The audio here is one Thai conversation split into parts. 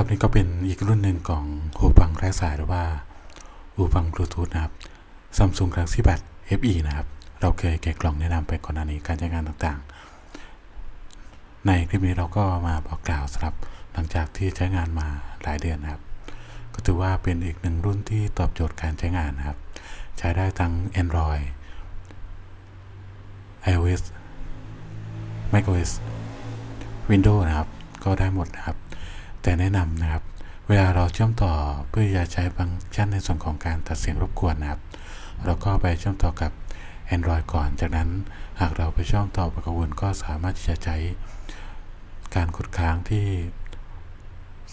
ครับนี่ก็เป็นอีกรุ่นหนึ่งของหูฟังไร้สายหรือว่าหูฟังบลูทูธนะครับ Samsung Galaxy Buds FE นะครับ เราเคยแกะกล่องแนะนำไปก่อนหน้านี้การใช้งานต่างๆ ในคลิปนี้เราก็มาบอกกล่าวสำหรับหลังจากที่ใช้งานมาหลายเดือนนะครับ ก็ถือว่าเป็นอีกหนึ่งรุ่นที่ตอบโจทย์การใช้งานนะครับ ใช้ได้ทั้ง Android iOS macOS Windows นะครับ ก็ได้หมดนะครับ แต่แนะนำนะครับ เวลาเราเชื่อมต่อเพื่อจะใช้ฟังก์ชันในส่วนของการตัดเสียงรบกวนนะครับ เราก็ไปเชื่อมต่อกับ Android ก่อน จากนั้นหากเราไปเชื่อมต่อกับกวนก็สามารถที่จะใช้การกดค้างที่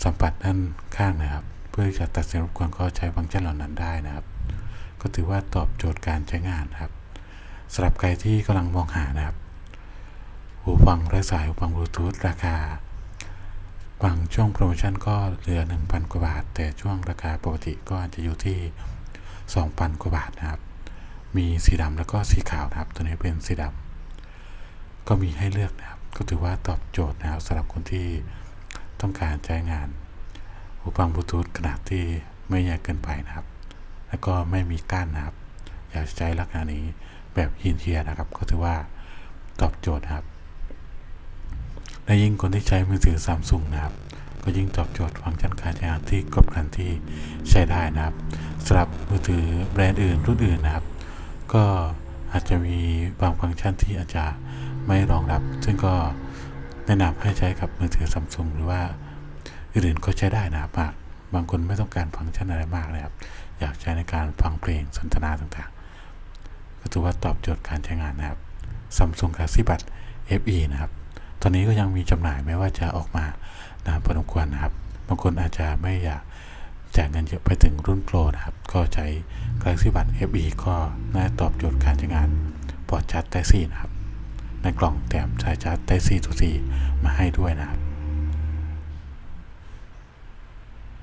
สัมผัสด้านข้างนะครับ เพื่อจะตัดเสียงรบกวนก็ใช้ฟังก์ชันเหล่านั้นได้นะครับ ก็ถือว่าตอบโจทย์การใช้งานครับสำหรับใครที่กำลังมองหานะครับหูฟังไร้สายหูฟังบลูทูธราคา บางช่วงโปรโมชั่นก็เหลือ 1,000 กว่าบาท แต่ช่วงราคาปกติก็อาจจะอยู่ที่ 2,000 กว่าบาทนะครับ มีสีดำแล้วก็สีขาวนะครับ ตัวนี้เป็นสีดำก็มีให้เลือกนะครับ ก็ถือว่าตอบโจทย์นะครับสำหรับคนที่ต้องการใช้งานหูฟังบลูทูธขนาดที่ไม่ใหญ่เกินไปนะครับ แล้วก็ไม่มีก้านนะครับ อยากใช้ลักษณะนี้แบบหินเทียนะครับ ก็ถือว่าตอบโจทย์นะครับ และยิ่งคนที่ใช้มือถือซัมซุงนะครับ ก็ยิ่งตอบโจทย์ฟังก์ชันการใช้งานที่ครบครันที่ใช้ได้นะครับสำหรับมือถือแบรนด์อื่นรุ่นอื่นนะครับ ก็อาจจะมีบางฟังก์ชันที่อาจจะไม่รองรับ ซึ่งก็แนะนำให้ใช้กับมือถือซัมซุงหรือว่าอื่นๆก็ใช้ได้นะครับบางบางคนไม่ต้องการฟังก์ชันอะไรมากนะครับ อยากใช้ในการฟังเพลงสนทนาต่างๆ ก็ถือว่าตอบโจทย์การใช้งานนะครับ Samsung Galaxy Buds FE นะครับ อนนี้ก็ยังมีจำหน่ายแม้ว่าจะออกมานานพอสมควรนะครับ บางคนอาจจะไม่อยากจ่ายเงินเยอะไปถึงรุ่นโปรนะครับ ก็ใช้ Galaxy Buds FE ก็น่าตอบโจทย์การใช้งานปลอดชาร์จไทซีนะครับ ในกล่องแถมสายชาร์จไทซีตัวซีมาให้ด้วยนะครับ